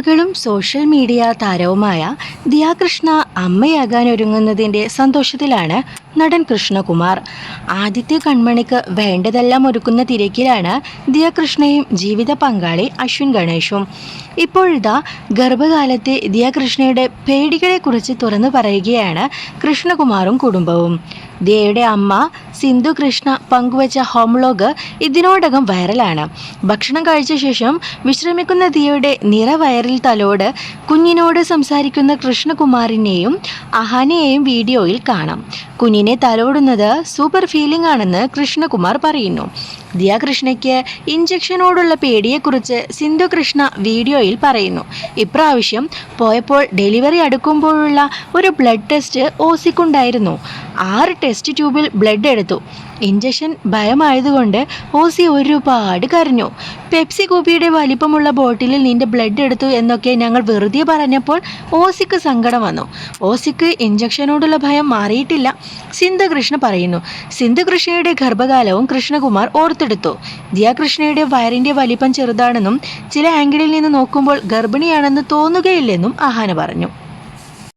മകളും social media താരവുമായ ദിയാകൃഷ്ണ അമ്മയാകാൻ ഒരുങ്ങുന്നതിന്റെ സന്തോഷത്തിലാണ് നടൻ കൃഷ്ണകുമാർ. ആദിത്യ കൺമണിക്ക് വേണ്ടതെല്ലാം ഒരുക്കുന്ന തിരക്കിലാണ് ദിയാകൃഷ്ണയും ജീവിത പങ്കാളി അശ്വിൻ ഗണേഷും. ഇപ്പോഴിതാ ഗർഭകാലത്തെ ദിയാകൃഷ്ണയുടെ പേടികളെക്കുറിച്ച് തുറന്നു പറയുകയാണ് കൃഷ്ണകുമാറും കുടുംബവും. ദിയയുടെ അമ്മ സിന്ധു കൃഷ്ണ പങ്കുവച്ച ഹോംലോഗ് ഇതിനോടകം വൈറലാണ്. ഭക്ഷണം കഴിച്ച ശേഷം വിശ്രമിക്കുന്ന ദിയയുടെ നിറവയറിൽ തലോട് കുഞ്ഞിനോട് സംസാരിക്കുന്ന കൃഷ്ണകുമാറിനെയും അഹാനയെയും വീഡിയോയിൽ കാണാം. കുഞ്ഞിനെ തലോടുന്നത് സൂപ്പർ ഫീലിംഗ് ആണെന്ന് കൃഷ്ണകുമാർ പറയുന്നു. ദിയ കൃഷ്ണയ്ക്ക് ഇഞ്ചക്ഷനോടുള്ള പേടിയെക്കുറിച്ച് സിന്ധു കൃഷ്ണ വീഡിയോയിൽ പറയുന്നു. ഇപ്രാവശ്യം പോയപ്പോൾ ഡെലിവറി അടുക്കുമ്പോഴുള്ള ഒരു ബ്ലഡ് ടെസ്റ്റ് ഓസിക്കുണ്ടായിരുന്നു. ആറ് ടെസ്റ്റ് ട്യൂബിൽ ബ്ലഡ് എടുത്തു. ഇഞ്ചക്ഷൻ ഭയമായതുകൊണ്ട് ഓസി ഒരുപാട് കരഞ്ഞു. പെപ്സി കുപ്പിയുടെ വലിപ്പമുള്ള ബോട്ടിലിൽ നിന്റെ ബ്ലഡ് എടുത്തു എന്നൊക്കെ ഞങ്ങൾ വെറുതെ പറഞ്ഞപ്പോൾ ഓസിക്ക് സങ്കടം വന്നു. ഓസിക്ക് ഇഞ്ചക്ഷനോടുള്ള ഭയം മാറിയിട്ടില്ല. സിന്ധു കൃഷ്ണ പറയുന്നു സിന്ധു കൃഷ്ണയുടെ ഗർഭകാലവും കൃഷ്ണകുമാർ ഓർത്തെടുത്തു. ദിയാകൃഷ്ണയുടെ വയറിന്റെ വലിപ്പം ചെറുതാണെന്നും ചില ആംഗിളിൽ നിന്ന് നോക്കുമ്പോൾ ഗർഭിണിയാണെന്ന് തോന്നുകയില്ലെന്നും ആഹാന പറഞ്ഞു.